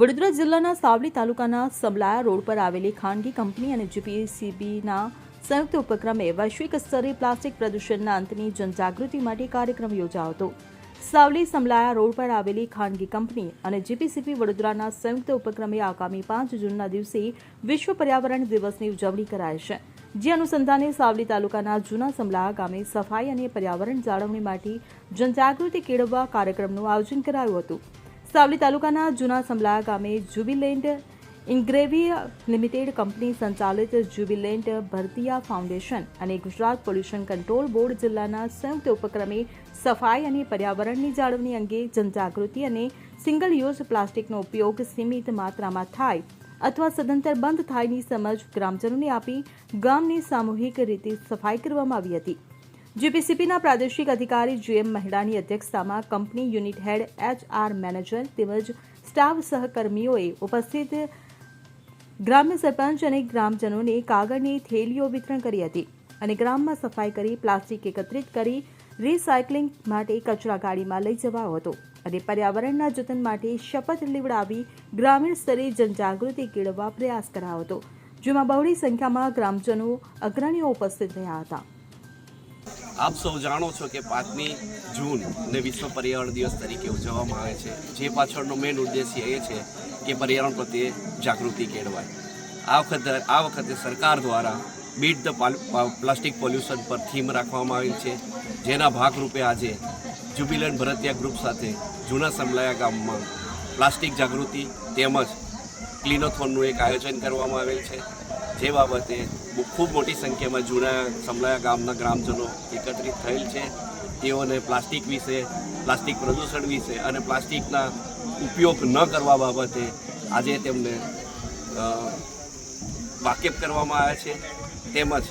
વડોદરા જિલ્લાના સાવલી તાલુકાના સમલાયા રોડ પર આવેલી ખાનગી કંપની અને જીપીસીબીના સંયુક્ત ઉપક્રમે વૈશ્વિક સ્તરે પ્લાસ્ટિક પ્રદૂષણના અંતની જનજાગૃતિ માટે કાર્યક્રમ યોજાયો હતો. સાવલી સમલાયા રોડ પર આવેલી ખાનગી કંપની અને જીપીસીબી વડોદરાના સંયુક્ત ઉપક્રમે આગામી પાંચ જૂનના દિવસે વિશ્વ પર્યાવરણ દિવસની ઉજવણી કરાય છે. જે અનુસંધાને સાવલી તાલુકાના જૂના સમલાયા ગામે સફાઈ અને પર્યાવરણ જાળવણી માટે જનજાગૃતિ કેળવવા કાર્યક્રમનું આયોજન કરાયું હતું. સાવલી તાલુકાના જૂના સમલા ગામે જ્યુબિલેન્ટ ઇન્ગ્રેવી લિમિટેડ કંપની સંચાલિત જ્યુબિલેન્ટ ભરતિયા ફાઉન્ડેશન અને ગુજરાત પોલ્યુશન કંટ્રોલ બોર્ડ જિલ્લાના સંયુક્ત ઉપક્રમે સફાઈ અને પર્યાવરણની જાળવણી અંગે જનજાગૃતિ અને સિંગલ યુઝ પ્લાસ્ટિકનો ઉપયોગ સીમિત માત્રામાં થાય અથવા સદંતર બંધ થાયની સમજ ગ્રામજનોને આપી ગામની સામૂહિક રીતે સફાઈ કરવામાં આવી હતી. જીપીસીપીના પ્રાદેશિક અધિકારી જીએમ મહેડાની અધ્યક્ષતામાં company unit head H R manager તેમજ સ્ટાફ સહકર્મીઓએ ઉપસ્થિત ગ્રામ્ય સરપંચ અને ગ્રામજનોને કાગળની થેલીઓ વિતરણ કરી હતી અને ગ્રામમાં સફાઈ કરી, પ્લાસ્ટિક એકત્રિત કરી, રિસાયકલિંગ માટે કચરા ગાડીમાં લઈ જવાયો હતો અને પર્યાવરણના જતન માટે શપથ લેવડાવી ગ્રામીણ સ્તરે જનજાગૃતિ કેળવવા પ્રયાસ કરાયો હતો, જેમાં બહોળી સંખ્યામાં ગ્રામજનો, અગ્રણીઓ ઉપસ્થિત રહ્યા હતા. આપ સૌ જાણો છો કે પાંચમી જૂન ને વિશ્વ પર્યાવરણ દિવસ તરીકે ઉજવવામાં આવે છે. જે પાછળનો મેઇન ઉદ્દેશ્ય એ છે કે પર્યાવરણ પ્રત્યે જાગૃતિ કેળવાય. આ વખતે આ વખતે સરકાર દ્વારા બીટ ધ પ્લાસ્ટિક પોલ્યુશન પર થીમ રાખવામાં આવી છે. જેના ભાગરૂપે આજે જ્યુબિલન્ટ ભરતિયા ગ્રુપ સાથે જૂના સમલાયા ગામમાં પ્લાસ્ટિક જાગૃતિ તેમજ ક્લિનોથોનનું એક આયોજન કરવામાં આવેલ છે. જે બાબતે ખૂબ મોટી સંખ્યામાં જૂના સમલાયા ગામના ગ્રામજનો એકત્રિત થયેલ છે. તેઓને પ્લાસ્ટિક વિશે, પ્લાસ્ટિક પ્રદૂષણ વિશે અને પ્લાસ્ટિકના ઉપયોગ ન કરવા બાબતે આજે તેમને વાકેફ કરવામાં આવ્યા છે. તેમજ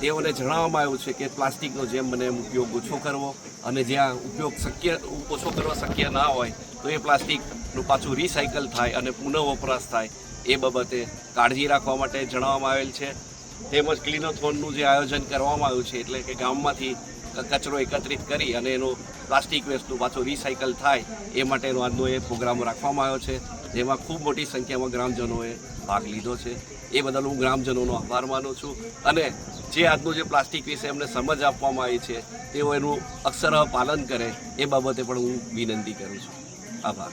તેઓને જણાવવામાં આવ્યું છે કે પ્લાસ્ટિકનો જેમ મને ઉપયોગ ઓછો કરવો અને જ્યાં ઉપયોગ શક્ય, ઓછો કરવો શક્ય ના હોય તો એ પ્લાસ્ટિકનું પાછું રિસાયકલ થાય અને પુનઃ વપરાશ થાય એ બાબતે કાળજી રાખવા માટે જણાવવામાં આવેલ છે. તેમજ ક્લિનોથોનનું જે આયોજન કરવામાં આવ્યું છે, એટલે કે ગામમાંથી કચરો એકત્રિત કરી અને એનું પ્લાસ્ટિક વેસ્ટનું પાછું રિસાયકલ થાય એ માટેનો આજનો એ પ્રોગ્રામ રાખવામાં આવ્યો છે. જેમાં ખૂબ મોટી સંખ્યામાં ગ્રામજનોએ ભાગ લીધો છે. એ બદલ હું ગ્રામજનોનો આભાર માનું છું અને જે આજનું જે પ્લાસ્ટિક વિશે એમને સમજ આપવામાં આવી છે, તેઓ એનું અક્ષરઃ પાલન કરે એ બાબતે પણ હું વિનંતી કરું છું. આભાર.